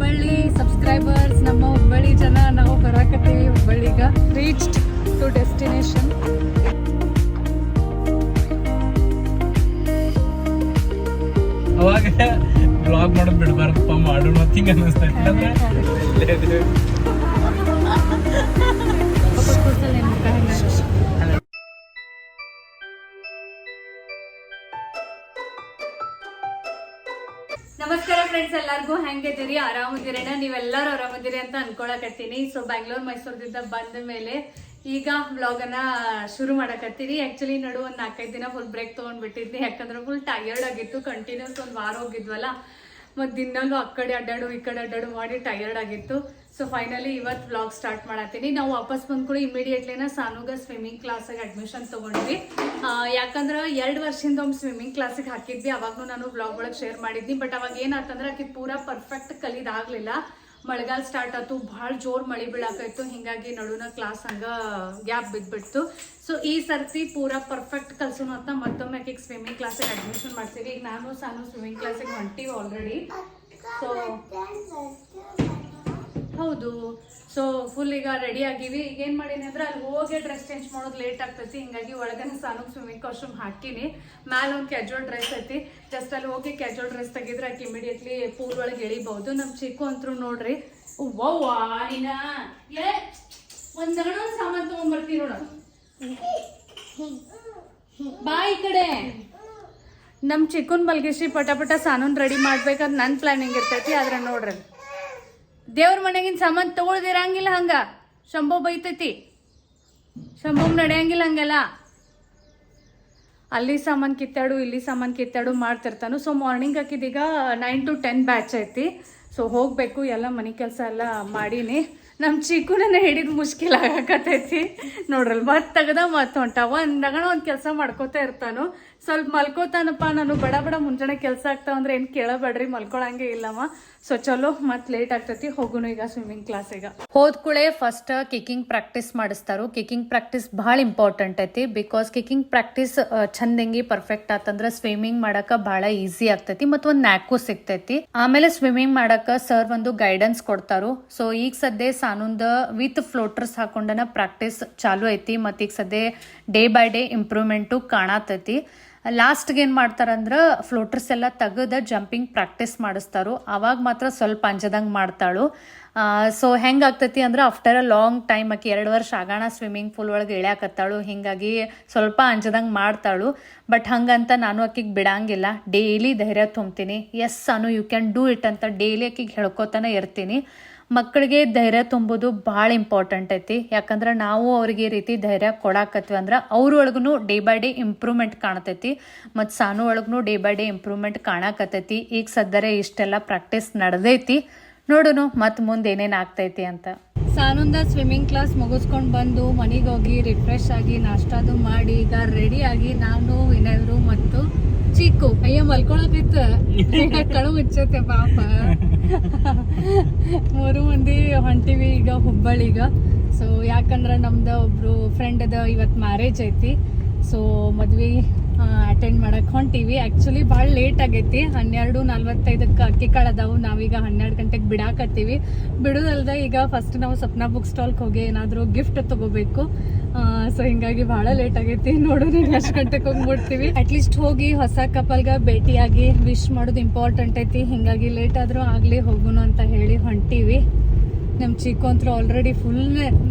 Hubballi subscribers ನಮ್ಮ ಹುಬ್ಬಳ್ಳಿ ಜನ ನಾವು ಬರಾಕತ್ತೀವಿ ಹುಬ್ಬಳ್ಳಿಗ. ರೀಚ್ಡ್ ಟು ಡೆಸ್ಟಿನೇಷನ್ ಅವಾಗ ಬ್ಲಾಗ್ ಮಾಡೋದು ಬಿಡಬಾರ್ದಪ್ಪ ಮಾಡೋಣ ಅಂತ ಹಿಂಗೆ ಅನ್ನಿಸ್ತೈತಿ ನಮಸ್ಕಾರ ಫ್ರೆಂಡ್ಸ್ ಎಲ್ಲರಿಗೂ ಹೆಂಗಿದ್ದೀರಿ ಆರಾಮದಿರೇನ ನೀವೆಲ್ಲರೂ ಆರಾಮದಿರಿ ಅಂತ ಅನ್ಕೊಳಕತ್ತೀನಿ. ಸೊ ಬ್ಯಾಂಗ್ಳೂರ್ ಮೈಸೂರದಿಂದ ಬಂದ ಮೇಲೆ ಈಗ ವ್ಲಾಗನ್ನ ಶುರು ಮಾಡಕತ್ತೀನಿ. ಆ್ಯಕ್ಚುಲಿ ನಡು ಒಂದು ನಾಲ್ಕೈದು ದಿನ ಫುಲ್ ಬ್ರೇಕ್ ತೊಗೊಂಡ್ಬಿಟ್ಟಿದ್ನಿ. ಯಾಕಂದ್ರೆ ಫುಲ್ ಟಯರ್ಡ್ ಆಗಿತ್ತು. ಕಂಟಿನ್ಯೂಸ್ ಒಂದು ವಾರ ಹೋಗಿದ್ವಲ್ಲ. ಮತ್ತು ದಿನಲ್ಲೂ ಆ ಕಡೆ ಅಡ್ಡಾಡು, ಈ ಕಡೆ ಅಡ್ಡಾಡು ಮಾಡಿ ಟಯರ್ಡ್ ಆಗಿತ್ತು. ಸೊ ಫೈನಲಿ ಇವತ್ತು ವ್ಲಾಗ್ ಸ್ಟಾರ್ಟ್ ಮಾಡತ್ತೀನಿ. ನಾವು ವಾಪಸ್ ಬಂದ್ಕೊಂಡು ಇಮಿಡಿಯೇಟ್ಲಿನ ಸಾನುಗ ಸ್ವಿಮ್ಮಿಂಗ್ ಕ್ಲಾಸಿಗೆ ಅಡ್ಮಿಷನ್ ತೊಗೊಂಡ್ವಿ. ಯಾಕಂದ್ರೆ ಎರಡು ವರ್ಷದಿಂದ ಒಮ್ಮೆ ಸ್ವಿಮ್ಮಿಂಗ್ ಕ್ಲಾಸಿಗೆ ಹಾಕಿದ್ವಿ. ಅವಾಗೂ ನಾನು ವ್ಲಾಗ್ ಒಳಗೆ ಶೇರ್ ಮಾಡಿದ್ನಿ. ಬಟ್ ಅವಾಗ ಏನಾತಂದ್ರೆ ಆಕೆ ಪೂರಾ ಪರ್ಫೆಕ್ಟ್ ಕಲಿದಾಗಲಿಲ್ಲ. ಮಳೆಗಾಲ ಸ್ಟಾರ್ಟ್ ಆಯ್ತು ಭಾಳ ಜೋರು ಮಳೆ ಬೀಳಾಕಾಯ್ತು ಹಿಂಗಾಗಿ ನಡುವಿನ ಕ್ಲಾಸ್ ಹಂಗೆ ಗ್ಯಾಪ್ ಬಿದ್ಬಿಡ್ತು. ಸೊ ಈ ಸರ್ತಿ ಪೂರಾ ಪರ್ಫೆಕ್ಟ್ ಕಲ್ಸೋಣ ಅಂತ ಮತ್ತೊಮ್ಮೆ ಆಕೆಗೆ ಸ್ವಿಮ್ಮಿಂಗ್ ಕ್ಲಾಸಿಗೆ ಅಡ್ಮಿಷನ್ ಮಾಡ್ತೀವಿ ಈಗ ನಾನು ಸಾನು ಸ್ವಿಮ್ಮಿಂಗ್ ಕ್ಲಾಸಿಗೆ ಹೊಂಟೀವಿ ಆಲ್ರೆಡಿ ಸೊ ಹೌದು. ಸೊ ಫುಲ್ ಈಗ ರೆಡಿ ಆಗಿವಿ. ಈಗ ಏನು ಮಾಡೀನಿ ಅಂದ್ರೆ ಅಲ್ಲಿ ಹೋಗಿ ಡ್ರೆಸ್ ಚೇಂಜ್ ಮಾಡೋದು ಲೇಟ್ ಆಗ್ತೈತಿ. ಹಿಂಗಾಗಿ ಒಳಗನೆ ಸಾನು ಸ್ವಿಮ್ಮಿಂಗ್ ಕಾಸ್ಟ್ಯೂಮ್ ಹಾಕಿನಿ ಮ್ಯಾಲ ಒಂದು ಕ್ಯಾಜುವಲ್ ಡ್ರೆಸ್ ಐತಿ. ಜಸ್ಟ್ ಅಲ್ಲಿ ಹೋಗಿ ಕ್ಯಾಜುವಲ್ ಡ್ರೆಸ್ ತೆಗಿದ್ರೆ ಆಕೆ ಇಮಿಡಿಯೇಟ್ಲಿ ಪೂಲ್ ಒಳಗೆ ಎಳಿಬಹುದು. ನಮ್ಮ ಚಿಕ್ಕು ಅಂತೂ ನೋಡ್ರಿ. ಅವ್ವಾ ನೀನ ಏ, ಒಂದ್ ಸಾಮಾನು ಸಾಮಾನ್ ತಗೊಂಡ್ಬರ್ತೀನಿ ನೋಡ. ಬಾ ಈ ಕಡೆ. ನಮ್ಮ ಚಿಕ್ಕನ್ ಮಲ್ಗಿಸಿ ಪಟ ಪಟ ಸಾನೂನ್ ರೆಡಿ ಮಾಡ್ಬೇಕಂತ ನನ್ ಪ್ಲಾನಿಂಗ್ ಇರ್ತೈತಿ. ಆದ್ರೆ ನೋಡ್ರಿ. ದೇವ್ರ ಮನೆಗಿನ ಸಾಮಾನು ತಗೊಳ್ದಿರಂಗಿಲ್ಲ ಹಂಗ. ಶಂಭು ಬೈತೈತಿ. ಶಂಭು ನಡೆಯಂಗಿಲ್ಲ ಹಂಗೆಲ್ಲ. ಅಲ್ಲಿ ಸಾಮಾನು ಕಿತ್ತಾಡು, ಇಲ್ಲಿ ಸಾಮಾನು ಕಿತ್ತಾಡು ಮಾಡ್ತಿರ್ತಾನು. ಸೊ ಮಾರ್ನಿಂಗ್ ಹಾಕಿದೀಗ ನೈನ್ ಟು ಟೆನ್ ಬ್ಯಾಚ್ ಐತಿ. ಸೊ ಹೋಗಬೇಕು, ಎಲ್ಲ ಮನೆ ಕೆಲಸ ಎಲ್ಲ ಮಾಡೀನಿ. ನಮ್ಮ ಚಿಕ್ಕುನ ಹಿಡಿದು ಮುಷ್ಕಿಲ್ ಆಗಕತ್ತೈತಿ. ನೋಡ್ರಲ್ ಮತ್ತೆ ತೆಗ್ದ ಮತ್ತೆ ಹೊಂಟ ಒಂದು ಕೆಲಸ ಮಾಡ್ಕೋತಾ ಇರ್ತಾನು. ಸ್ವಲ್ಪ ಮಲ್ಕೋತಾನಪ್ಪ, ನಾನು ಬಡ ಬಡ ಮುಂಜಾನೆ ಕೆಲಸ ಆಗ್ತಾವ ಅಂದ್ರೆ ಏನು ಕೇಳಬೇಡ್ರಿ, ಮಲ್ಕೊಳಂಗೆ ಇಲ್ಲಮ್ಮ. ಸೊ ಚಲೋ ಮತ್ತೆ ಲೇಟ್ ಆಗ್ತೈತಿ, ಹೋಗುನು ಈಗ ಸ್ವಿಮ್ಮಿಂಗ್ ಕ್ಲಾಸಿಗೆ ಹೋದ್ ಕೂಳೆ ಫಸ್ಟ್ ಕಿಕ್ಕಿಂಗ್ ಪ್ರಾಕ್ಟೀಸ್ ಮಾಡಿಸ್ತಾರು. ಕಿಕ್ಕಿಂಗ್ ಪ್ರಾಕ್ಟೀಸ್ ಭಾಳ ಇಂಪಾರ್ಟೆಂಟ್ ಐತಿ ಬಿಕಾಸ್ ಕಿಕ್ಕಿಂಗ್ ಪ್ರಾಕ್ಟೀಸ್ ಚಂದಂಗಿ ಪರ್ಫೆಕ್ಟ್ ಆತಂದ್ರ ಸ್ವಿಮ್ಮಿಂಗ್ ಮಾಡಕ ಬಹಳ ಈಸಿ ಆಗ್ತೈತಿ ಮತ್ತು ಒಂದು ನ್ಯಾಕು ಸಿಗ್ತೈತಿ. ಆಮೇಲೆ ಸ್ವಿಮ್ಮಿಂಗ್ ಮಾಡಕ ಸರ್ ಒಂದು ಗೈಡೆನ್ಸ್ ಕೊಡ್ತಾರು. ಸೊ ಈಗ ಸದ್ಯ ಸಾನುಂದ ವಿತ್ ಫ್ಲೋಟರ್ಸ್ ಹಾಕೊಂಡನ ಪ್ರಾಕ್ಟೀಸ್ ಚಾಲು ಐತಿ ಮತ್ತು ಈಗ ಸದ್ಯ ಡೇ ಬೈ ಡೇ ಇಂಪ್ರೂವ್ಮೆಂಟು ಕಾಣತೈತಿ. ಲಾಸ್ಟ್ಗೆ ಏನು ಮಾಡ್ತಾರಂದ್ರೆ ಫ್ಲೋಟರ್ಸ್ ಎಲ್ಲ ತೆಗೆದು ಜಂಪಿಂಗ್ ಪ್ರಾಕ್ಟೀಸ್ ಮಾಡಿಸ್ತಾರೋ. ಆವಾಗ ಮಾತ್ರ ಸ್ವಲ್ಪ ಅಂಜದಂಗೆ ಮಾಡ್ತಾಳು. ಸೊ ಹೆಂಗೆ ಆಗ್ತೈತಿ ಅಂದ್ರೆ ಆಫ್ಟರ್ ಅ ಲಾಂಗ್ ಟೈಮ್ ಆಕೆ ಎರಡು ವರ್ಷ ಆಗೋಣ ಸ್ವಿಮ್ಮಿಂಗ್ ಪೂಲ್ ಒಳಗೆ ಇಳ್ಯಾಕತ್ತಾಳು. ಹಿಂಗಾಗಿ ಸ್ವಲ್ಪ ಅಂಜದಂಗೆ ಮಾಡ್ತಾಳು. ಬಟ್ ಹಂಗಂತ ನಾನು ಆಕಿಗೆ ಬಿಡಂಗಿಲ್ಲ. ಡೈಲಿ ಧೈರ್ಯ ತುಂಬ್ತೀನಿ. Yes Anu you can do it ಅಂತ ಡೈಲಿ ಆಕಿಗೆ ಹೇಳ್ಕೊತಾನೆ ಇರ್ತೀನಿ. ಮಕ್ಕಳಿಗೆ ಧೈರ್ಯ ತುಂಬೋದು ಭಾಳ ಇಂಪಾರ್ಟೆಂಟ್ ಐತಿ. ಯಾಕಂದ್ರೆ ನಾವು ಅವ್ರಿಗೆ ಈ ರೀತಿ ಧೈರ್ಯ ಕೊಡಾಕತ್ವಿ ಅಂದ್ರೆ ಅವ್ರೊಳಗೂ ಡೇ ಬೈ ಡೇ ಇಂಪ್ರೂವ್ಮೆಂಟ್ ಕಾಣತೈತಿ. ಮತ್ತು ಸಾನು ಒಳಗೂ ಡೇ ಬೈ ಡೇ ಇಂಪ್ರೂವ್ಮೆಂಟ್ ಕಾಣಕತ್ತೈತಿ. ಈಗ ಸದ್ದರೆ ಇಷ್ಟೆಲ್ಲ ಪ್ರಾಕ್ಟೀಸ್ ನಡೆದೈತಿ. ನೋಡೋಣ ಮತ್ತು ಮುಂದೆ ಏನೇನು ಆಗ್ತೈತಿ ಅಂತ. ಸಾನುಂದ ಸ್ವಿಮ್ಮಿಂಗ್ ಕ್ಲಾಸ್ ಮುಗಿಸ್ಕೊಂಡು ಬಂದು ಮನೆಗೆ ಹೋಗಿ ರಿಫ್ರೆಶ್ ಆಗಿ, ನಾಷ್ಟಾದು ಮಾಡಿ, ಈಗ ರೆಡಿಯಾಗಿ ನಾನು ವಿನಯರು ಮತ್ತು ಚಿಕ್ಕು. ಅಯ್ಯ ಮಲ್ಕೊಳಕಿತ್ತು ಕಣು ಮುಚ್ಚತ್ತೆ ಪಾಪ. ಮೂರು ಮಂದಿ ಹೊಂಟಿವಿ ಈಗ ಹುಬ್ಬಳ್ಳಿಗ ಸೊ ಯಾಕಂದ್ರೆ ನಮ್ದು ಒಬ್ರು ಫ್ರೆಂಡ್ ಅದ ಇವತ್ತು ಮ್ಯಾರೇಜ್ ಐತಿ. ಸೊ ಮದ್ವೆ ಅಟೆಂಡ್ ಮಾಡಕ್ ಹೊಂಟಿವಿ. ಆಕ್ಚುಲಿ ಭಾಳ ಲೇಟ್ ಆಗೈತಿ. ಹನ್ನೆರಡು ನಲ್ವತ್ತೈದಕ್ಕೆ ಅಕ್ಕಿ ಕಾಳದವು. ನಾವೀಗ ಹನ್ನೆರಡು ಗಂಟೆಗೆ ಬಿಡಾಕತ್ತೀವಿ. ಬಿಡುದಲ್ದೆ ಈಗ ಫಸ್ಟ್ ನಾವು ಸಪ್ನಾ ಬುಕ್ ಸ್ಟಾಲ್ಗೆ ಹೋಗಿ ಏನಾದರೂ ಗಿಫ್ಟ್ ತಗೋಬೇಕು. ಸೊ ಹಿಂಗಾಗಿ ಭಾಳ ಲೇಟ್ ಆಗೈತಿ. ನೋಡೋಣ ಎಷ್ಟು ಗಂಟೆಗೆ ಹೋಗಿ ಮುಟ್ತೀವಿ ಅಟ್ಲೀಸ್ಟ್ ಹೋಗಿ ಹೊಸ ಕಪಲ್ಗೆ ಭೇಟಿಯಾಗಿ ವಿಶ್ ಮಾಡೋದು ಇಂಪಾರ್ಟೆಂಟ್ ಐತಿ. ಹಿಂಗಾಗಿ ಲೇಟ್ ಆದರೂ ಆಗಲಿ ಹೋಗೋಣ ಅಂತ ಹೇಳಿ ಹೊಂಟೀವಿ. ನಮ್ಮ ಚಿಕ್ಕು ಅಂತೂ ಆಲ್ರೆಡಿ ಫುಲ್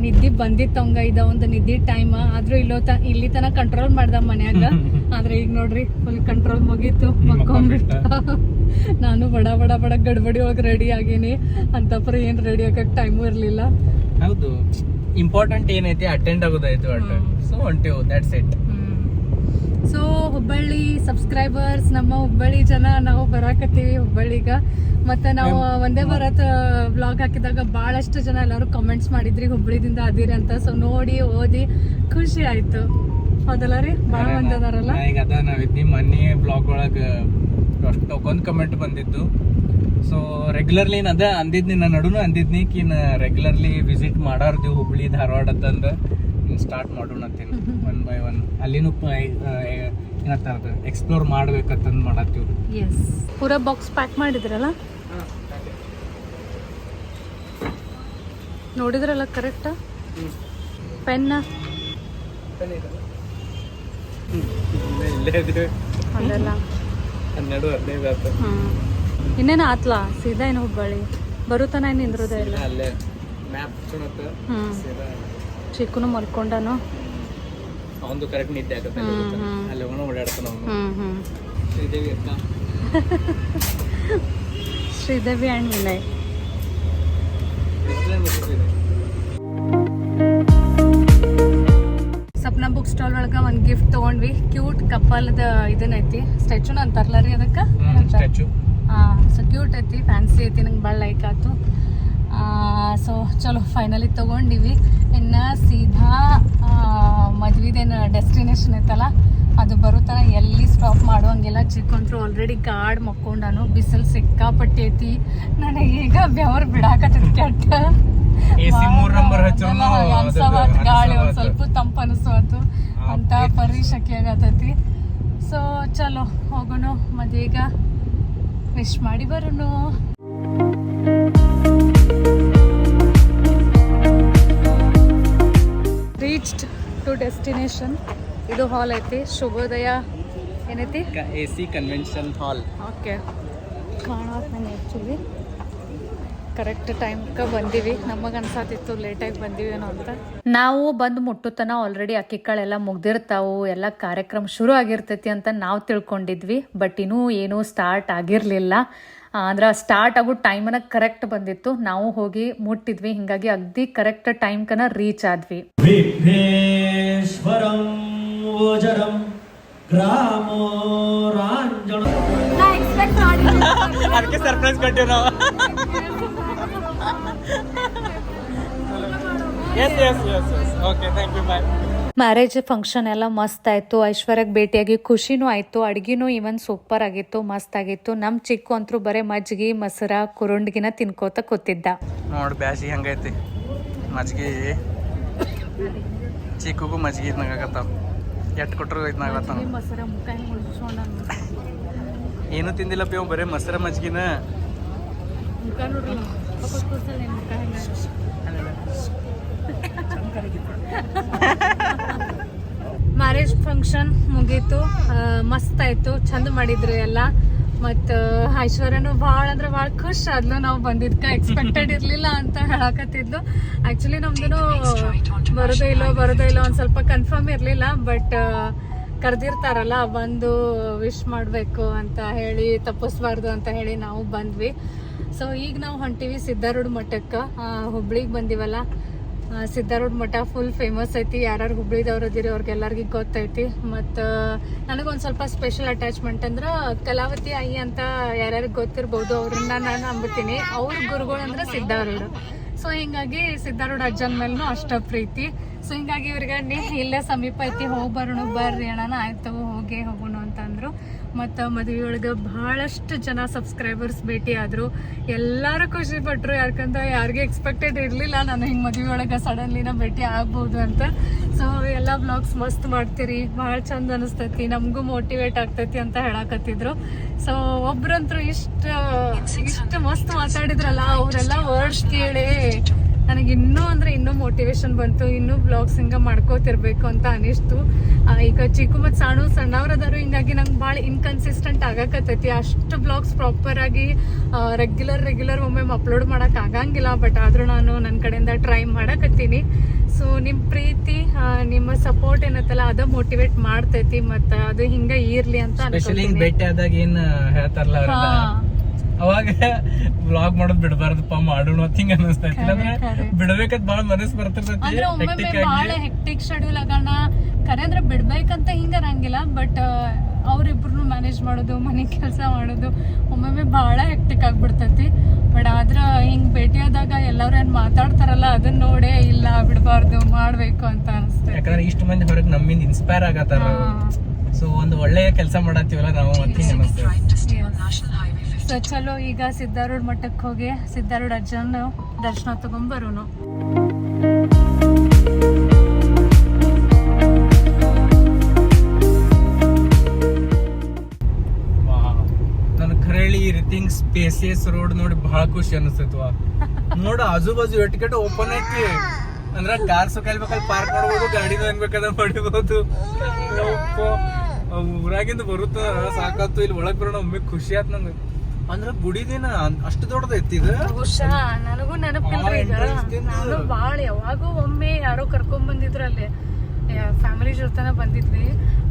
ನಿದ್ದೆ ಬಂದಿತ್ತು ಹಂಗ ಇದ ಒಂದು ನಿದ್ದೆ ಟೈಮ್ ಆದ್ರೂ ಇಲ್ಲೋ ತ ಇಲ್ಲಿ ತನಕ ಕಂಟ್ರೋಲ್ ಮಾಡ್ದ ಮನ್ಯಾಗ. ಆದ್ರೆ ಈಗ ನೋಡ್ರಿ ಫುಲ್ ಕಂಟ್ರೋಲ್ ಮುಗೀತು. ಮಕ್ಕೊಂಬಿಟ್ಟ. ನಾನು ಬಡ ಬಡ ಬಡ ಗಡ್ಬಡಿ ಒಳಗೆ ರೆಡಿ ಆಗೀನಿ. ಅಂತಪ್ರ ಏನ್ ರೆಡಿ ಆಗಕ್ ಟೈಮ್ ಇರ್ಲಿಲ್ಲ. ಹೌದು. ಇಂಪಾರ್ಟೆಂಟ್ ಏನೈತಿ ಅಟೆಂಡ್ ಆಗೋದಾಯ್ತು so ಹೊಂಟಿವು that's it so Hubballi subscribers ನಮ್ಮ ಹುಬ್ಬಳ್ಳಿ ಜನ ನಾವು ಬರಾಕತ್ತೀವಿ ಹುಬ್ಬಳ್ಳಿಗ ಮತ್ತೆ ನಾವು ಒಂದೇ ಭಾರತ್ ಬ್ಲಾಗ್ ಹಾಕಿದಾಗ ಬಹಳಷ್ಟು ಜನ ಎಲ್ಲರೂ ಕಮೆಂಟ್ಸ್ ಮಾಡಿದ್ರಿ ಹುಬ್ಬಳ್ಳಿದಿಂದ ಅದಿರಿ ಅಂತ. ಸೊ ನೋಡಿ ಓದಿ ಖುಷಿ ಆಯ್ತು. ಹೌದಲ್ಲ ರೀ? ಭಾಳ ಮಂದಿ ಅದಾರಲ್ಲ? ಈಗ ಅದ ನಾವಿದ್ನಿ ಮೊನ್ನೆ ಬ್ಲಾಗ್ ಒಳಗ ಅಷ್ಟು ಒಂದು ಕಮೆಂಟ್ ಬಂದಿತ್ತು ಸೊ ರೆಗ್ಯುಲರ್ಲಿ ಅದ ಅಂದಿದ್ನಿ ನನ್ನ ನಡುನು ಅಂದಿದ್ನಿ ಕಿನ್ ರೆಗ್ಯುಲರ್ಲಿ ವಿಸಿಟ್ ಮಾಡಾರ್ದಿವ್ ಹುಬ್ಳಿ ಧಾರವಾಡ ಅಂತಂದ. ಸ್ಟಾರ್ಟ್ ಮಾಡೋಣ ಅಂತೀನಿ ಒನ್ ಬೈ ಒನ್ ಅಲ್ಲಿನೂ ಏನಂತಾರೆ ಎಕ್ಸ್ಪ್ಲೋರ್ ಮಾಡ್ಬೇಕಂತಂದು ಮಾಡತ್ತೀವಿ. ಎಸ್ ಪೂರ ಬಾಕ್ಸ್ ಪ್ಯಾಕ್ ಮಾಡಿದ್ರಲ್ಲ? ನೋಡಿದ್ರಲ್ಲ ಕರೆಕ್ಟ್ ಪೆನ್ನ ಇನ್ನೇನು ಆತ್ಲಾ? ಸೀದಾ ಏನು ಹುಬ್ಬಳ್ಳಿ ಬರುತ್ತಾನ ಏನು ನಿಂದ್ರೋದೇ ಇಲ್ಲ? ಅಲ್ಲೇ. ಮ್ಯಾಪ್ ಹ್ಮ್. ಚಿಕ್ಕನು ಮಲ್ಕೊಂಡನು. ಅವನು ಕರೆಕ್ಟ್ ನಿದ್ದೆ ಆಗತ್ತೆ. ಹ್ಮ್, ಹ್ಮ್. ಅಲ್ಲಿ ಹೋಗೋಣ ಓಡಾಡ್ತಾನ ಅವನು. ಶ್ರೀದೇವಿ ಅಕ್ಕ. Sridevi and Vinay. Sapna book stall ಒಳಗೆ ಒಂದು ಗಿಫ್ಟ್ ತೊಗೊಂಡ್ವಿ. ಕ್ಯೂಟ್ ಕಪಲ್ದ ಇದನ್ನೈತಿ. ಸ್ಟ್ಯಾಚುನ ಅಂತಾರಲ್ಲ ರೀ ಅದಕ್ಕೆ? ಸ್ಟ್ಯಾಚು ಹಾಂ ಸೊ ಕ್ಯೂಟ್ ಐತಿ ಫ್ಯಾನ್ಸಿ ಐತಿ ನಂಗೆ ಭಾಳ ಲೈಕ್ ಆಯ್ತು ಸೊ ಚಲೋ ಫೈನಲಿ ತೊಗೊಂಡಿವಿ. ಇನ್ನು ಸೀದಾ ಮದ್ವಿದೇನ ಡೆಸ್ಟಿನೇಷನ್ ಐತಲ್ಲ ಅದು ಬರುತ್ತಾನ ಎಲ್ಲಿ ಸ್ಟಾಪ್ ಮಾಡುವಂಗಿಲ್ಲ ಚಿಕ್ಕೊಂಡ್ರು ಆಲ್ರೆಡಿ ಗಾಡ್ ಮಕ್ಕೊಂಡಾನು ಬಿಸಿಲು ಸಿಕ್ಕಾಪಟ್ಟಿ ಐತಿ ನನಗೆ ಈಗ ಬೆವರು ಬಿಡಾಕತ್ತೈತಿ ಕೆಟ್ಟ. ಗಾಳಿ ಒಂದು. ಸ್ವಲ್ಪ ತಂಪು ಅನಿಸೋತು ಅಂತ. ಪರಿ ಶೆಕೆ ಆಗತೈತಿ. ಸೊ ಚಲೋ ಹೋಗೋಣ ಮದ್ವೆಗ. ವಿಶ್ ಮಾಡಿ ಬರೋಣ. ಟು ಡೆಸ್ಟಿನೇಷನ್ ಇದು ಹಾಲ್ ಐತಿ. ಶುಭೋದಯ. ಏನೈತಿ? A C convention hall okay ಕಾಣತ್ ನಂಗೆ ಆ್ಯಕ್ಚುಲಿ ಕರೆಕ್ಟ್ ಟೈಮ್ಗೆ ಬಂದೀವಿ. ನಮಗೆ ಅನ್ಸಾತಿತ್ತು ಲೇಟಾಗಿ ಏನೋ ಅಂತ. ನಾವು ಬಂದು ಮುಟ್ಟುತನ ಆಲ್ರೆಡಿ ಅಕ್ಕಿಕಾಳೆಲ್ಲ ಮುಗ್ದಿರ್ತಾವು. ಎಲ್ಲ ಕಾರ್ಯಕ್ರಮ ಶುರು ಆಗಿರ್ತೈತಿ ಅಂತ ನಾವು ತಿಳ್ಕೊಂಡಿದ್ವಿ. ಬಟ್ ಇನ್ನೂ ಏನೂ ಸ್ಟಾರ್ಟ್ ಆಗಿರಲಿಲ್ಲ. ಅಂದ್ರೆ ಸ್ಟಾರ್ಟ್ ಆಗೋ ಟೈಮನ್ನ ಕರೆಕ್ಟ್ ಬಂದಿತ್ತು. ನಾವು ಹೋಗಿ ಮುಟ್ಟಿದ್ವಿ. ಹಿಂಗಾಗಿ ಅಗ್ದಿ ಕರೆಕ್ಟ್ ಟೈಮ್ ಕನ ರೀಚ್ ಆದ್ವಿ. ಸರ್ಪ್ರೈಸ್ ನಾವು. Yes yes yes okay thank you bye marriage function ಎಲ್ಲ ಮಸ್ತ್ ಆಯಿತು. ಐಶ್ವರ್ಯಕ್ಕೆ ಭೇಟಿಯಾಗಿ ಖುಷಿನೂ ಆಯಿತು. ಅಡುಗೆನೂ ಇವನ್ ಸೂಪರ್ ಆಗಿತ್ತು ಮಸ್ತ್ ಆಗಿತ್ತು. ನಮ್ಮ ಚಿಕ್ಕು ಅಂತರೂ ಬರೀ ಮಜ್ಜಿಗೆ ಮೊಸರ ಕುರುಂಡ್ಗಿನ ತಿನ್ಕೋತ ಕೂತಿದ್ದ. ನೋಡಿ ಬ್ಯಾಸಿ ಹಂಗೈತಿ. ಮಜ್ಜಿಗೆ ಚಿಕ್ಕಗೂ ಮಜ್ಜಿಗೆ ಇದ್ನಾಗತ್ತಾವ ಎಟ್ ಕೊಟ್ಟರು ಇದ್ನಾಗತ್ತಾವ ಮುಖ ಏನು ತಿಂದಿಲ್ಲ ಪಿ ಬರೇ ಮೊಸರ ಮಜ್ಗಿನ. ಮುಖ ನೋಡ್ರಿ ಮುಖ ಮ್ಯಾರೇಜ್ ಫಂಕ್ಷನ್ ಮುಗೀತು ಮಸ್ತ್ ಆಯ್ತು ಚಂದ ಮಾಡಿದ್ರು ಎಲ್ಲ. ಮತ್ತು ಐಶ್ವರ್ಯನು ಭಾಳ ಅಂದ್ರೆ ಭಾಳ ಖುಷ್ ಆದ್ಲು ನಾವು ಬಂದಿದ್ಕ. ಎಕ್ಸ್ಪೆಕ್ಟೆಡ್ ಇರಲಿಲ್ಲ ಅಂತ ಹೇಳಕತ್ತಿದ್ಲು. ಆ್ಯಕ್ಚುಲಿ ನಮ್ದು ಬರೋದೇ ಇಲ್ಲೋ ಬರೋದೇ ಇಲ್ಲೋ ಒಂದು ಸ್ವಲ್ಪ ಕನ್ಫರ್ಮ್ ಇರಲಿಲ್ಲ ಬಟ್ ಕರೆದಿರ್ತಾರಲ್ಲ, ಬಂದು ವಿಶ್ ಮಾಡಬೇಕು ಅಂತ ಹೇಳಿ, ತಪ್ಪಿಸ್ಬಾರ್ದು ಅಂತ ಹೇಳಿ ನಾವು ಬಂದ್ವಿ. ಸೊ ಈಗ ನಾವು ಹೊಂಟಿವಿ ಸಿದ್ಧಾರೂಢ ಮಠಕ್ಕೆ. ಹುಬ್ಳಿಗೆ ಬಂದಿವಲ್ಲ. ಸಿದ್ಧಾರೂಢ ಮಠ ಫುಲ್ ಫೇಮಸ್ ಐತಿ. ಯಾರ್ಯಾರು ಹುಬ್ಳಿದವ್ರು ಅದಿರಿ ಅವ್ರಿಗೆಲ್ಲರಿಗೂ ಗೊತ್ತೈತಿ. ಮತ್ತು ನನಗೊಂದು ಸ್ವಲ್ಪ ಸ್ಪೆಷಲ್ ಅಟ್ಯಾಚ್ಮೆಂಟ್ ಅಂದ್ರೆ ಕಲಾವತಿ ಅಯ್ಯ ಅಂತ ಯಾರ್ಯಾರಿಗೆ ಗೊತ್ತಿರ್ಬೋದು, ಅವ್ರನ್ನ ನಾನು ನಂಬುತ್ತೀನಿ ಅವ್ರ ಗುರುಗಳು ಅಂದ್ರೆ ಸಿದ್ಧಾರೂಢ. ಸೊ ಹಿಂಗಾಗಿ ಸಿದ್ಧಾರೂಢ ಅಜ್ಜನ ಮೇಲೂ ಅಷ್ಟ ಪ್ರೀತಿ. ಸೊ ಹಿಂಗಾಗಿ ಇವ್ರಿಗೆ ಇಲ್ಲೇ ಸಮೀಪ ಐತಿ, ಹೋಗಿ ಬರೋಣ, ಬರ್ರಿ ಅಣ್ಣ ಆಯ್ತು ಹೋಗಿ ಹೋಗೋಣ ಅಂತಂದ್ರು. ಮತ್ತು ಮದುವೆ ಒಳಗೆ ಭಾಳಷ್ಟು ಜನ ಸಬ್ಸ್ಕ್ರೈಬರ್ಸ್ ಭೇಟಿ ಆದರು. ಎಲ್ಲರೂ ಖುಷಿ ಪಟ್ರು ಯಾಕಂದ್ರೆ ಯಾರಿಗೆ ಎಕ್ಸ್ಪೆಕ್ಟೆಡ್ ಇರಲಿಲ್ಲ. ನಾನು ಹಿಂಗೆ ಮದುವೆ ಒಳಗೆ ಸಡನ್ಲಿನ ಭೇಟಿ ಆಗ್ಬೋದು ಅಂತ. ಸೊ ಎಲ್ಲ ಬ್ಲಾಗ್ಸ್ ಮಸ್ತ್ ಮಾಡ್ತೀರಿ, ಭಾಳ ಚಂದ ಅನಿಸ್ತೈತಿ, ನಮಗೂ ಮೋಟಿವೇಟ್ ಆಗ್ತೈತಿ ಅಂತ ಹೇಳಕತ್ತಿದ್ರು. ಸೊ ಒಬ್ರಂತರು ಇಷ್ಟು ಇಷ್ಟು ಮಸ್ತ್ ಮಾತಾಡಿದ್ರಲ್ಲ, ಅವರೆಲ್ಲ ವರ್ಡ್ಸ್ ಕೇಳಿ. ನನಗೆ ಇನ್ನೂ ಅಂದ್ರೆ ಇನ್ನೂ ಮೋಟಿವೇಶನ್ ಬಂತು ಇನ್ನೂ ಬ್ಲಾಗ್ಸ್ ಹಿಂಗೆ ಮಾಡ್ಕೋತಿರ್ಬೇಕು ಅಂತ ಅನಿಸ್ತು. ಈಗ ಚಿಕ್ಕ ಮತ್ತು ಸಣ್ಣ ಸಣ್ಣವ್ರದಾರು ಹಿಂಗಾಗಿ ನಂಗೆ ಭಾಳ ಇನ್ಕನ್ಸಿಸ್ಟೆಂಟ್ ಆಗಕತ್ತೈತಿ. ಅಷ್ಟು ಬ್ಲಾಗ್ಸ್ ಪ್ರಾಪರ್ ಆಗಿ ರೆಗ್ಯುಲರ್ ರೆಗ್ಯುಲರ್ ಒಮ್ಮೆ ಅಪ್ಲೋಡ್ ಮಾಡೋಕೆ ಆಗಂಗಿಲ್ಲ ಬಟ್ ಆದರೂ ನಾನು ನನ್ನ ಕಡೆಯಿಂದ ಟ್ರೈ ಮಾಡಕತ್ತೀನಿ. ಸೊ ನಿಮ್ಮ ಪ್ರೀತಿ ನಿಮ್ಮ ಸಪೋರ್ಟ್ ಏನತ್ತಲ್ಲ ಅದ ಮೋಟಿವೇಟ್ ಮಾಡ್ತೈತಿ ಮತ್ತು ಅದು ಹಿಂಗೆ ಇರಲಿ ಅಂತ ಅನ್ಕೊತೀನಿ. ಅವಾಗ ವ್ಲಾಗ್ ಮಾಡೋದ್ ಬಿಡಬಾರ್ದಪ್ಪ ಮಾಡೋಣ ಅಂತ ಹಿಂಗ ಅನಿಸ್ತೈತಿ ಖರೆ, ಅಂದ್ರೆ ಖರೆ. ಬಿಡ್ಬೇಕಂತ ಬಾಳ ಮನಸ್ ಬರ್ತಿರ್ತೈತಿ ಆಗಿ ಹೆಕ್ಟಿಕ್ ಶೆಡ್ಯೂಲ್ ಆಗೋಣ. ಕರೆ ಅಂದ್ರೆ ಬಿಡ್ಬೇಕಂತ ಹಿಂಗ ಇರಂಗಿಲ್ಲ ಬಟ್ ಅವ್ರಿಬ್ರು ಮ್ಯಾನೇಜ್ ಮಾಡೋದು ಮನೆ ಕೆಲಸ ಮಾಡೋದು ಒಮ್ಮೊಮ್ಮೆ ಬಹಳ ಹೆಕ್ಟಿಕ್ ಆಗ್ಬಿಡ್ತೈತಿ. ಬಟ್ ಆದ್ರೆ ಹಿಂಗ್ ಭೇಟಿಯಾದಾಗ ಆದಾಗ ಎಲ್ಲರೂ ಏನ್ ಮಾತಾಡ್ತಾರಲ್ಲ ಅದನ್ನ ನೋಡೇ ಇಲ್ಲ ಬಿಡಬಾರ್ದು ಮಾಡ್ಬೇಕು ಅಂತ ಅನಿಸ್ತೈತಿ ಯಾಕಂದ್ರೆ ಇಷ್ಟು ಮಂದಿ ಹೊರಗೆ ನಮ್ಮಿಂದ ಇನ್ಸ್ಪೈರ್ ಆಗತ್ತಾರ. ಸೊ ಒಂದು ಒಳ್ಳೆಯ ಕೆಲಸ ಮಾಡತ್ತೀವಲ್ಲ ನಾವು ಅಂತ ಹಿಂಗೆ ಸೊ ಚಲೋ, ಈಗ ಸಿದ್ಧಾರೂಢ ಮಠಕ್ಕೆ ಹೋಗಿ ಸಿದ್ಧಾರೂಢ ಅಜ್ಜನ ದರ್ಶನ ತಗೊಂಡ್ ಬರೋನು ನನ್ ಖರೇಳಿ ಈ ರೀತಿಂಗ್ P S C S road ನೋಡಿ ಬಹಳ ಖುಷಿ ಅನಿಸ್ತೈತ್ವ ನೋಡು ಆಜು ಬಾಜು ಎಟ್ಕೆಟ್ ಓಪನ್ ಐತಿ. ಅಂದ್ರೆ ಕಾರ್ ಸುಕಾಯ್ಬೇಕಲ್ಲಿ ಪಾರ್ಕ್ ಮಾಡ್ಬೋದು, ಗಾಡಿನ ಹೆಂಗ್ ಬೇಕಾದ ಮಾಡಿಬೋದು. ಊರಾಗಿಂದ ಬರುತ್ತ ಸಾಕಾತು, ಇಲ್ಲಿ ಒಳಗ್ ಬರೋಣ, ಒಮ್ಮೆ ಖುಷಿ ಆತ್ ನಂಗೆ. ಅಂದ್ರ ಗುಡಿದಿನ ಅಷ್ಟು ದೊಡ್ಡದೈತಿ ಇದು ಬಹುಶಃ ನನಗೂ ನೆನಪಿಲ್ರಿ ಈಗ. ನಾನು ಬಾಳ ಯಾವಾಗೂ ಒಮ್ಮೆ ಯಾರೋ ಕರ್ಕೊಂಡ್ ಬಂದಿದ್ರು ಅಲ್ಲಿ. ಫ್ಯಾಮಿಲಿ ಜೊತೆನ ಬಂದಿದ್ವಿ.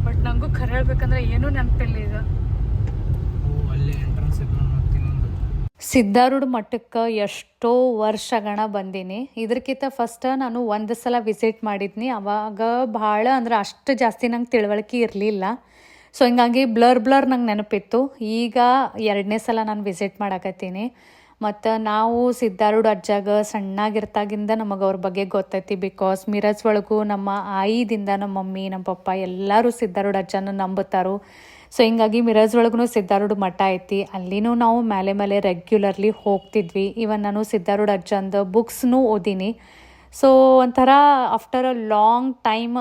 ಬಟ್ ನಂಗೂ ಖರೆ ಹೇಳ್ಬೇಕಂದ್ರೆ ಏನೂ ನೆನಪಿಲ್ಲ ಈಗ. ಓ, ಅಲ್ಲಿ ಎಂಟ್ರೆನ್ಸ್ ಸಿದ್ಧಾರೂಢ ಮಠಕ್ಕೆ ಎಷ್ಟೋ ವರ್ಷಗಣ ಬಂದೀನಿ. ಇದಕ್ಕಿಂತ ಫಸ್ಟ್ ನಾನು ಒಂದು ಸಲ ವಿಸಿಟ್ ಮಾಡಿದ್ನಿ. ಅವಾಗ ಭಾಳ ಅಂದ್ರೆ ಅಷ್ಟು ಜಾಸ್ತಿ ನಂಗೆ ತಿಳುವಳಿಕೆ ಇರಲಿಲ್ಲ. ಸೊ ಹಿಂಗಾಗಿ ಬ್ಲರ್ ಬ್ಲರ್ ನಂಗೆ ನೆನಪಿತ್ತು. ಈಗ ಎರಡನೇ ಸಲ ನಾನು ವಿಸಿಟ್ ಮಾಡಕತ್ತೀನಿ. ಮತ್ತು ನಾವು ಸಿದ್ಧಾರೂಢ ಅಜ್ಜಾಗ ಸಣ್ಣಾಗಿರ್ತಾಗಿಂದ ನಮಗೆ ಅವ್ರ ಬಗ್ಗೆ ಗೊತ್ತೈತಿ ಬಿಕಾಸ್ ಮಿರಜ್ ಒಳಗೂ ನಮ್ಮ ಆಯಿದಿಂದ ನಮ್ಮ ಮಮ್ಮಿ, ನಮ್ಮ ಪಪ್ಪ ಎಲ್ಲರೂ ಸಿದ್ಧಾರೂಢ ಅಜ್ಜನ ನಂಬುತ್ತಾರು. ಸೊ ಹಿಂಗಾಗಿ ಮಿರಜ್ ಒಳಗೂ ಸಿದ್ಧಾರೂಢ ಮಠ ಐತಿ. ಅಲ್ಲಿನೂ ನಾವು ಮೇಲೆ ಮೇಲೆ ರೆಗ್ಯುಲರ್ಲಿ ಹೋಗ್ತಿದ್ವಿ. ಇವನ್ ನಾನು ಸಿದ್ಧಾರೂಢ ಅಜ್ಜಂದು ಬುಕ್ಸ್ನೂ ಓದೀನಿ. ಸೊ ಒಂಥರ after a long time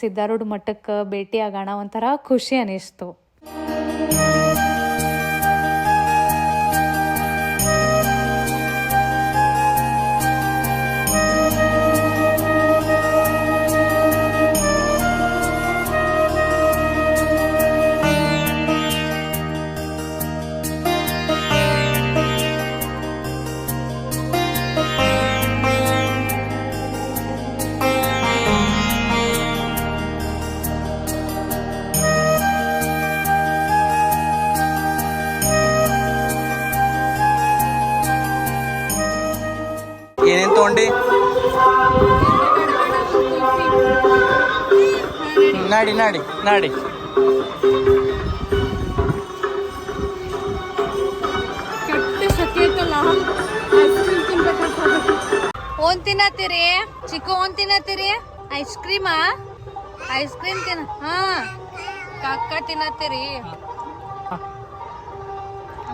Siddharudha ಮಠಕ್ಕೆ ಭೇಟಿ ಆಗೋಣ ಒಂಥರ ಖುಷಿ ಅನಿಸ್ತು. ನಾಡಿ ನಾಡಿ ನಾಡಿ. ಓನ್ ತಿನ್ನತ್ತೀರಿ? ಚಿಕ್ಕು ಓನ್ ತಿನ್ನತ್ತೀರಿ? ಐಸ್ ಕ್ರೀಮಾ ಐಸ್ ಕ್ರೀಮ್ ತಿನ್ನ ಹಾ. ಕಕ್ಕ ತಿನ್ನತ್ತೀರಿ.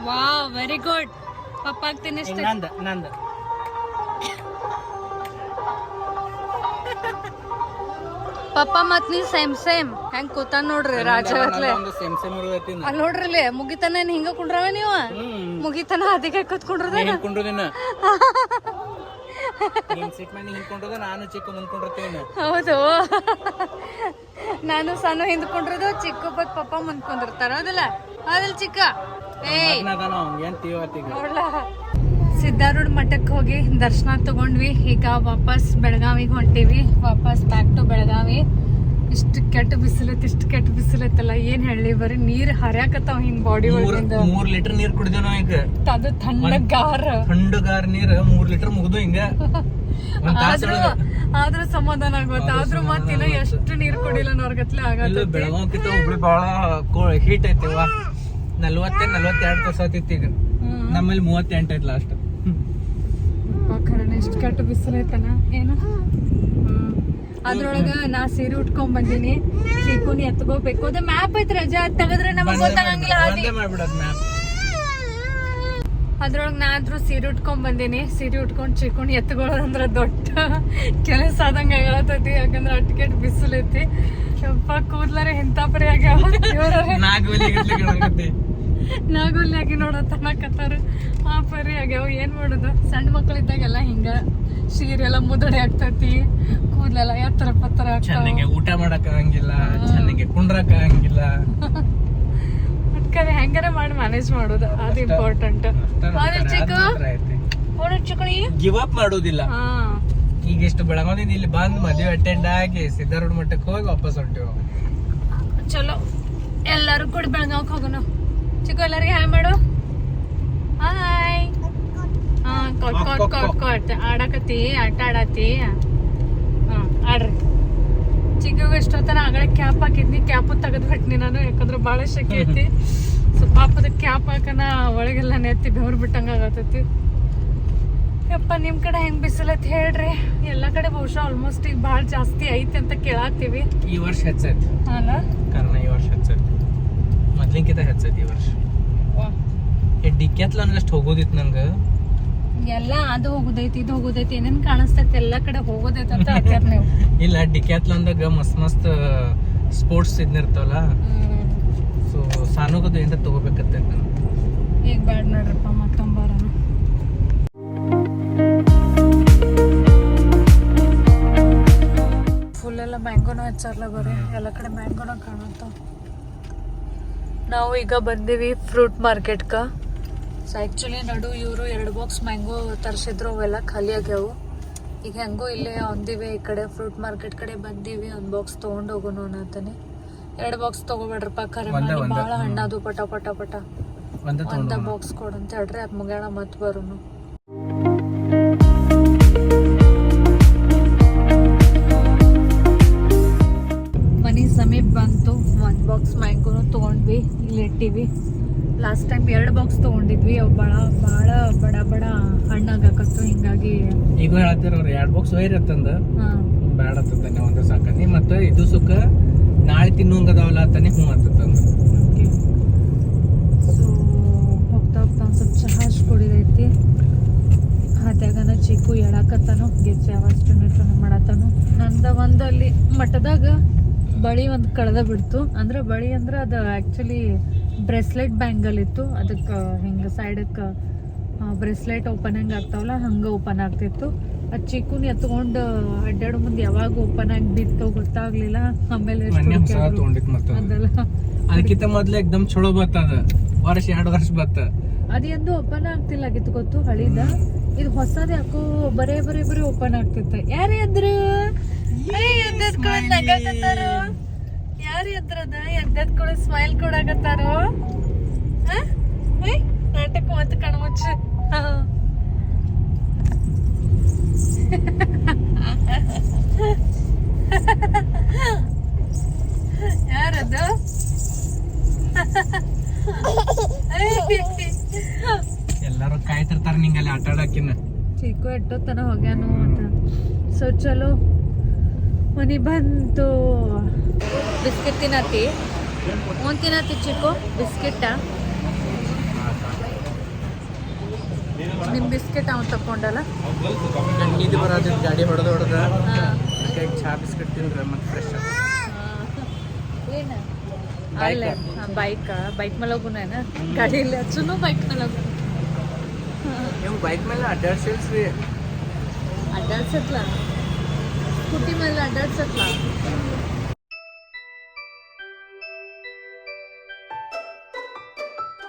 ವಾ ವೆರಿ ಗುಡ್ ಪಪ್ಪಾಗ್ ತಿನ್ನಿಸ್ತೀನಿ ನಂದ ನಂದ. ಪಪ್ಪ ಮತ್ ನೀ ಸೇಮ್ ಸೇಮ್. ಹೆಂಗ್ ಕೂತಾನ ನೋಡ್ರಿ ರಾಜ ಗತ್ಲೆ ಒಂದು ಸೇಮ್ ಸೇಮ್ ಇರ್ತೈತಿ ಅಲ್ಲಿ ನೋಡ್ರಿ ಇಲ್ಲಿ ಮುಗಿತನ ಏನ್ ಹಿಂಗ ಕುಂಡ್ರವ ನೀವ? ಮುಗಿತನ ಅದಕ್ಕೆ ಕೂತ್ಕೊಂಡ್ರದ ಹೌದು ನಾನು ಸಣ್ಣ ಹಿಂದ್ಕೊಂಡಿರೋದು ಚಿಕ್ಕ ಬತ್ ಪಪ್ಪ ಮುಂದ್ಕೊಂಡಿರ್ತಾರ ಅದಲ್ಲ? ಅದಲ್ಲ ಚಿಕ್ಕ. ಏಯ್. ನೋಡ್ಲಾ ಸಿದ್ಧಾರೂಢ ಮಠಕ್ಕೆ ಹೋಗಿ ದರ್ಶನ ತಗೊಂಡ್ವಿ. ಈಗ ವಾಪಸ್ ಬೆಳಗಾವಿಗೆ ಹೊಂಟೀವಿ. ವಾಪಸ್ ಬ್ಯಾಕ್ ಟು ಬೆಳಗಾವಿ. ಇಷ್ಟು ಕೆಟ್ಟ ಬಿಸಿಲೈತಿ ಇಷ್ಟು ಕೆಟ್ಟ ಬಿಸಿಲೈತಲ್ಲ ಏನ್ ಹೇಳಿ ಬರೀ ನೀರ್ ಹರ್ಯಾಕತ್ತಾವ ಹಿಂಗ್ ಬಾಡಿ ಒಳಗಿಂದ. ಮೂರ್ ಲೀಟರ್ ನೀರ್ ಕುಡಿದೇವ್ ನಾವ್ ಈಗ. ಅದು ತಣ್ಣಗಾರ ತಣ್ಣಗಾರ ನೀರ್ ಮೂರ್ ಲೀಟರ್ ಮುಗ್ದು ಹಿಂಗ. ಆದ್ರೂ ಆದ್ರೂ ಸಮಾಧಾನ ಆಗುತ್ತೆ ಆದ್ರೂ ಮಾತಿನ ಎಷ್ಟು ನೀರ್ ಕುಡಿಲ್ಲ ನೋರ್ಗತ್ಲೆ ಆಗಲ್ಲ ಆಗತ್ತ. ಬೆಳಗಾವಿಕಿಂತ ಹುಬ್ಳಿ ಬಹಳ ಹೀಟ್ ಐತಿವ ನಲ್ವತ್ತೆ ನಲ್ವತ್ತೆರಡು ತಾಸ ಆತಿತ್ತು ಈಗ. ನಮ್ಮಲ್ಲಿ ಮೂವತ್ತೆಂಟು ಐತಿ ಲಾಸ್ಟ್ ಎಷ್ಟು ಕೆಟ್ಟ ಬಿಸಿಲೈತನ ಏನು. ಅದ್ರೊಳಗ ನಾ ಸೀರೆ ಉಟ್ಕೊಂಡ್ ಬಂದೀನಿ. ಚೀಕುನಿ ಎತ್ಕೋಬೇಕು. ಅದ ಮ್ಯಾಪ್ ಐತ್ ರಜಾ. ತೆಗೆದ್ರೆ ನಮಗ್ ಗೊತ್ತಾಗಂಗಿಲ್ಲ ಅದ್ರೊಳಗ ನಾ ಆದ್ರೂ ಸೀರೆ ಉಟ್ಕೊಂಡ್ ಬಂದೀನಿ. ಸೀರೆ ಉಟ್ಕೊಂಡ್ ಚಿಕ್ಕುಣಿ ಎತ್ಕೊಳ್ಳೋದಂದ್ರ ದೊಡ್ಡ ಕೆಲಸ ಆದಂಗ ಆಗತೈತಿ ಯಾಕಂದ್ರ ಅಟ್ಕೆಟ್ ಬಿಸಿಲೈತಿ ಸ್ವಲ್ಪ ಕೂದ್ಲಾರ ಇಂಥ ಪರಿ ಆಗ್ಯಾವ. ಆಗಿ ನೋಡತ್ತನಕತ್ತಾರ ಆ ಪರಿ ಆಗ್ಯಾವ ಏನ್ ಮಾಡೋದು? ಸಣ್ಣ ಮಕ್ಕಳಿದ್ದಾಗೆಲ್ಲ ಹಿಂಗ ಸೀರೆ ಎಲ್ಲ ಮುದಡೆ ಆಗ್ತೈತಿ ಕೂದಲೆಲ್ಲ ಎತ್ತರ ಪತ್ತರ ಚೆನ್ನಾಗಿ ಊಟ ಮಾಡಕ್ ಆಗಂಗಿಲ್ಲ ಚೆನ್ನಾಗಿ ಕುಂಡ್ರಕ್ ಆಗಂಗಿಲ್ಲ ಕರೆ ಹೆಂಗಾರ ಮಾಡಿ ಮ್ಯಾನೇಜ್ ಮಾಡೋದು ಅದು ಇಂಪಾರ್ಟೆಂಟ್ ಚಿಕ್ಕ? ಚಿಕ್ಕಣಿ? ಗಿವ್ ಅಪ್ ಮಾಡೋದಿಲ್ಲ. ಹಾ. ಈಗ ಇಷ್ಟು ಬೆಳಗಾವಿಂದ ಇಲ್ಲಿ ಬಂದು ಮದುವೆ ಅಟೆಂಡ್ ಆಗಿ ಸಿದ್ಧಾರೂಢ ಮಠಕ್ಕೆ ಹೋಗಿ ವಾಪಸ್ ಹೊಂಟಿವ್ ಚಲೋ. ಎಲ್ಲರೂ ಕೂಡ ಬೆಳಗಾವ್ಕ್ ಹೋಗೋಣ. ಚಿಕ್ಕ ಎಲ್ಲರಿಗೆ ಹಾಯ್ ಮಾಡು. ಹಾಯ್. ಹಾ ಕೊಟ್ ಕೊಟ್ ಕೊಟ್ ಕೊಟ್ ಆಡಕತ್ತಿ ಆಟ ಆಡತ್ತಿ. ಹಾ ಆಡ್ರಿ. ಚಿಕ್ಕಗ ಎಷ್ಟೊತ್ತನ ಆಗಳ ಕ್ಯಾಪ್ ಹಾಕಿದ್ನಿ. ಕ್ಯಾಪು ತೆಗೆದು ಬಿಟ್ನಿ ನಾನು ಯಾಕಂದ್ರೆ ಭಾಳ ಶೆಕೆ ಐತಿ. ಸೊ ಪಾಪದ ಕ್ಯಾಪ್ ಹಾಕನ ಒಳಗೆಲ್ಲ ನೆತ್ತಿ ಬೆವ್ರು ಬಿಟ್ಟಂಗ ಆಗತ್ತೈತಿ. ಯಪ್ಪ ನಿಮ್ಮ ಕಡೆ ಹೆಂಗ್ ಬಿಸಿಲೈತಿ ಹೇಳ್ರಿ? ಎಲ್ಲ ಕಡೆ ಬಹುಶಃ ಆಲ್ಮೋಸ್ಟ್ ಈಗ ಭಾಳ ಜಾಸ್ತಿ ಐತಿ ಅಂತ ಕೇಳಾಕ್ತಿವಿ ಈ ವರ್ಷ ಹೆಚ್ಚೈತಿ ಅಲ್ಲ ಕಾರಣ ಮೊದ್ಲಿನ್ಕಿಂತ ಹೆಚ್ಚೈತಿ ಈ ವರ್ಷ. ಅಷ್ಟು ಹೋಗೋದಿತ್ತು ನಂಗೆ. ಎಲ್ಲ ಅದು ಹೋಗುದೈತಿ ಇದು ಹೋಗೋದೈತಿ ಏನೇನ್ ಕಾಣಿಸ್ತೈತಿ ಎಲ್ಲ ಕಡೆ ಹೋಗೋದೈತಿ ಅಂತ ಹಾಕ್ಯಾರ ನೀವು. ಇಲ್ಲ ಡಿಕ್ಯಾತ್ಲನ್ದಾಗ ಮಸ್ತ್ ಮಸ್ತ್ ಸ್ಪೋರ್ಟ್ಸ್ ಇದ್ನಿರ್ತಾವಲ್ಲ ಸೊ ಸಾನುಗದು ಏನಾರ ತಗೋಬೇಕತ್ತೈತಿ ನಾನು. ಈಗ ಬ್ಯಾಡ ನೋಡ್ರಪ್ಪ ಮತ್ತೊಂಬಾರನು ಫುಲ್ ಎಲ್ಲ ಮ್ಯಾಂಗೋನ ಹಚ್ಚಾರಲ್ಲ ಬರೀ ಎಲ್ಲ ಕಡೆ ಮ್ಯಾಂಗೋನ ಕಾಣುತ್ತ. ನಾವು ಈಗ ಬಂದೀವಿ ಫ್ರೂಟ್ ಮಾರ್ಕೆಟ್ಗೆ ಸೊ ಆ್ಯಕ್ಚುಲಿ ನಡು ಇವರು ಎರಡು ಬಾಕ್ಸ್ ಮ್ಯಾಂಗೋ ತರಿಸಿದ್ರು ಅವೆಲ್ಲ ಖಾಲಿ ಆಗ್ಯಾವು. ಈಗ ಹೆಂಗೋ ಇಲ್ಲೇ ಒಂದಿವೆ ಈ ಕಡೆ ಫ್ರೂಟ್ ಮಾರ್ಕೆಟ್ ಕಡೆ ಬಂದೀವಿ ಒಂದು ಬಾಕ್ಸ್ ತೊಗೊಂಡು ಹೋಗೋಣ ಅನ್ನತಾನೆ ಎರಡು ಬಾಕ್ಸ್ ತೊಗೋಬೇಡ್ರಪ್ಪ ಕರೆ ಭಾಳ. ಹಣ್ಣದು ಪಟ ಪಟ ಪಟ. ಒಂದೇ ಬಾಕ್ಸ್ ಕೊಡಂತ ಹೇಳ್ರಿ ಅದ್ ಮುಗ್ಯಾಣ ಮತ್ತೆ ಬರುನು. ಇಲ್ಲಿ ಇಟ್ಟಿವಿ ಲಾಸ್ಟ್ ಟೈಮ್ ಎರಡು ಬಾಕ್ಸ್ ತಗೊಂಡಿದ್ವಿ. ಅವು ಭಾಳ ಭಾಳ ಬಡ ಬಡ ಹಣ್ಣಾಗಕತ್ತು. ಹಿಂಗಾಗಿ ಈಗ ಹೇಳ್ತಾರ ಅವ್ರು ಎರಡ್ ಬಾಕ್ಸ್ ವೈರ್ ತಂದ ಬೇಡ ಬ್ಯಾಡ ಒಂದು ಸಾಕನಿ ಮತ್ತ ಇದು ಸುಖ ನಾಳೆ ತಿನ್ನೋಂಗದಾವಲ್ಲ ಅಂತಾನೆ ಹ್ಞೂ ಅಂತಂದ ಸೊ ಹೋಗ್ತಾ ಹೋಗ್ತಾ ಒಂದು ಸ್ವಲ್ಪ ಚಹಾ ಅಷ್ಟು ಕುಡಿದೈತಿ. ಹಾತ್ಯಾಗನ ಚಿಕ್ಕು ಎಳಾಕತ್ತಾನು ಗೆಜ್ಜೆ ಅವಾಜ್ ಟುನು ಟುನು ಮಾಡತ್ತಾನು. ನಂದ ಒಂದು ಅಲ್ಲಿ ಮಠದಾಗ ಬಳಿ ಒಂದು ಕಳೆದ ಬಿಡ್ತು. ಅಂದ್ರೆ ಬಳಿ ಅಂದ್ರೆ ಅದು ಆ್ಯಕ್ಚುಲಿ ಬ್ರೆಸ್ಲೆಟ್ ಬ್ಯಾಂಗಲ್ ಇತ್ತು. ಅದಕ್ಕೆ ಹಿಂಗೆ ಸೈಡಕ್ಕೆ ಬ್ರೆಸ್ಲೆಟ್ ಓಪನ್ ಹೆಂಗೆ ಆಗ್ತಾವಲ್ಲ ಹಂಗೆ ಓಪನ್ ಆಗ್ತಿತ್ತು. ಅದು ಚಿಕ್ಕನ್ ಎತ್ಕೊಂಡು ಅಡ್ಡಾಡೋ ಮುಂದೆ ಯಾವಾಗ ಓಪನ್ ಆಗಿ ಬಿತ್ತು ಗೊತ್ತಾಗ್ಲಿಲ್ಲ. ಆಮೇಲೆ ಅದಕ್ಕಿಂತ ಮೊದ್ಲು ಎಕ್ದಮ್ ಚಲೋ ಬರ್ತದ ವರ್ಷ ಎರಡು ವರ್ಷ ಬತ್ತ. ಅದೇಂದು ಓಪನ್ ಆಗ್ತಿಲ್ಲ ಆಗಿತ್ತು ಗೊತ್ತು ಹಳಿದ. ಇದು ಹೊಸದ ಯಾಕೋ ಬರೇ ಬರೇ ಬರೇ ಓಪನ್ ಆಗ್ತಿತ್ತು. ಯಾರೇ ಎದ್ರು ಎದ್ದದ್ ಕೂಡ ನಗಾಕತ್ತಾರು? ಯಾರು ಎದ್ರದ? ಎದ್ದದ್ ಕೂಡ ಸ್ಮೈಲ್ ಕೊಡಾಕತ್ತಾರು ನಾಟಕ ಮತ್ತೆ ಕಣ್ಮುಚ್ಚ. ಯಾರದು? ಎಲ್ಲಾರು ಕಾಯ್ತಿರ್ತಾರ ನಿಂಗಲ್ಲಿ ಆಟ ಆಡಕಿನ್ನ. ಚಿಕ್ಕು ಎಷ್ಟೊತ್ತನ ಹೋಗ್ಯಾನು ಅಂತ. ಸೊ ಚಲೋ. ಮನಿ ಬಂತು. ಬಿಸ್ಕೆಟ್ ತಿನ್ನತಿ ಓನ್ ತಿನ್ನತಿ ಚಿಕ್ಕು? ಬಿಸ್ಕೆಟ ನಿಮ್ ಬಿಸ್ಕೆಟ್ ಅವ್ನು ತಕೊಂಡಲ್ಲ ಇದು ಬರೋದು ಗಾಡಿ ಹೊಡೆದ ಹೊಡೆದ. ಹಾ. ಚಾ ಬಿಸ್ಕೆಟ್ ತಿಂದ್ರ ಮತ್ತೆ ಫ್ರೆಶ್ ಏನ? ಅಲ್ಲ. ಬೈಕ್ ಬೈಕ್ ಮೇಲೆ ಹೋಗುನೇನ ಗಾಡಿ ಇಲ್ಲ. ಚುನು ಬೈಕ್ ಮೇಲೆ ಹೋಗು ನೀವು ಬೈಕ್ ಮೇಲೆ ಅಡ್ಡಾಡ್ಸಿಲ್ಸ್ರಿ. ಅಡ್ಡಾಡ್ಸತ್ಲ ಸ್ಕೂಟಿ ಮೇಲೆ ಅಡ್ಡಾಡ್ಸತ್ಲ